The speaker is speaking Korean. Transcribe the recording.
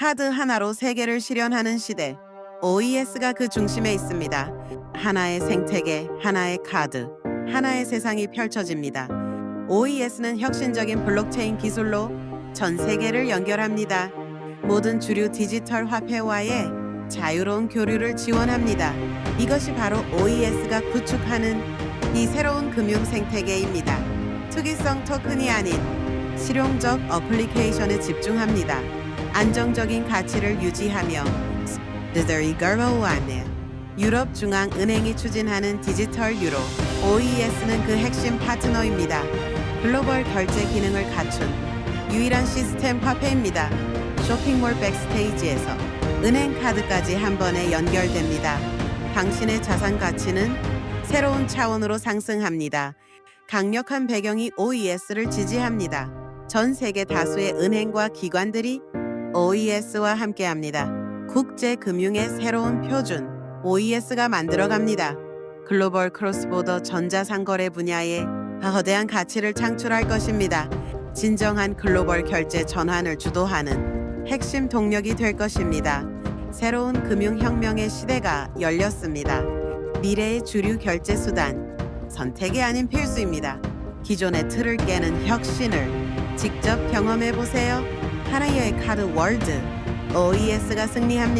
카드 하나로 세계를 실현하는 시대. OES가 그 중심에 있습니다. 하나의 생태계, 하나의 카드, 하나의 세상이 펼쳐집니다. OES는 혁신적인 블록체인 기술로 전 세계를 연결합니다. 모든 주류 디지털 화폐와의 자유로운 교류를 지원합니다. 이것이 바로 OES가 구축하는 이 새로운 금융 생태계입니다. 투기성 토큰이 아닌 실용적 어플리케이션에 집중합니다. 안정적인 가치를 유지하며 스들이 걸어오하네. 유럽 중앙 은행이 추진하는 디지털 유로 OES는 그 핵심 파트너입니다. 글로벌 결제 기능을 갖춘 유일한 시스템 화폐입니다. 쇼핑몰 백스테이지에서 은행 카드까지 한 번에 연결됩니다. 당신의 자산 가치는 새로운 차원으로 상승합니다. 강력한 배경이 OES를 지지합니다. 전 세계 다수의 은행과 기관들이 OES와 함께합니다. 국제 금융의 새로운 표준 OES가 만들어갑니다. 글로벌 크로스보더 전자상거래 분야에 거대한 가치를 창출할 것입니다. 진정한 글로벌 결제 전환을 주도하는 핵심 동력이 될 것입니다. 새로운 금융혁명의 시대가 열렸습니다. 미래의 주류 결제 수단, 선택이 아닌 필수입니다. 기존의 틀을 깨는 혁신을 직접 경험해 보세요. 하나의 카드 월드 OES가 승리합니다.